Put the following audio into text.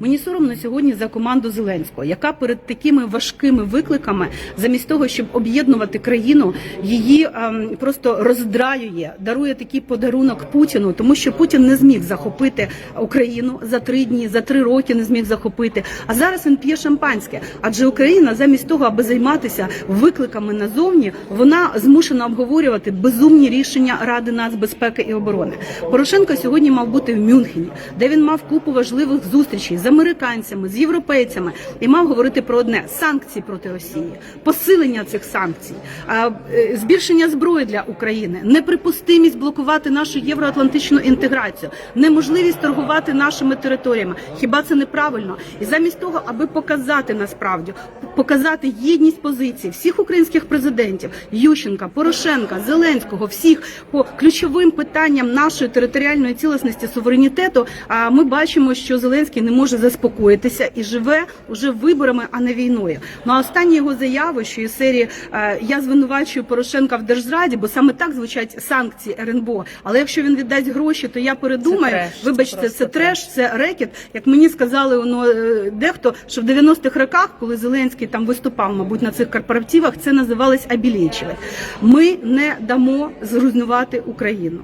Мені соромно сьогодні за команду Зеленського, яка перед такими важкими викликами, замість того, щоб об'єднувати країну, її ем, просто роздраює, дарує такий подарунок Путіну, тому що Путін не зміг захопити Україну за три дні, за три роки не зміг захопити. А зараз він п'є шампанське. Адже Україна, замість того, аби займатися викликами назовні, вона змушена обговорювати безумні рішення Ради нацбезпеки і оборони. Порошенко сьогодні мав бути в Мюнхені, де він мав купу важливих зустрічей з американцями, з європейцями і мав говорити про одне санкції проти Росії, посилення цих санкцій, е, збільшення зброї для України, неприпустимість блокувати нашу євроатлантичну інтеграцію, неможливість торгувати нашими територіями. Хіба це неправильно? І замість того, аби показати насправді показати єдність позицій всіх українських президентів Ющенка, Порошенка, Зеленського, всіх по ключовим питанням нашої територіальної цілісності суверенітету. А ми бачимо, що Зеленський не може заспокоїтися і живе уже виборами, а не війною. Ну а останні його заяви, що із серії е, я звинувачую Порошенка в держзраді, бо саме так звучать санкції РНБО. Але якщо він віддасть гроші, то я передумаю. Це треш, Вибачте, це треш, це рекет. Як мені сказали, воно е, дехто, що в 90-х роках, коли Зеленський там виступав, мабуть, на цих корпоративах, це називалось обілечили. Ми не дамо зруйнувати Україну.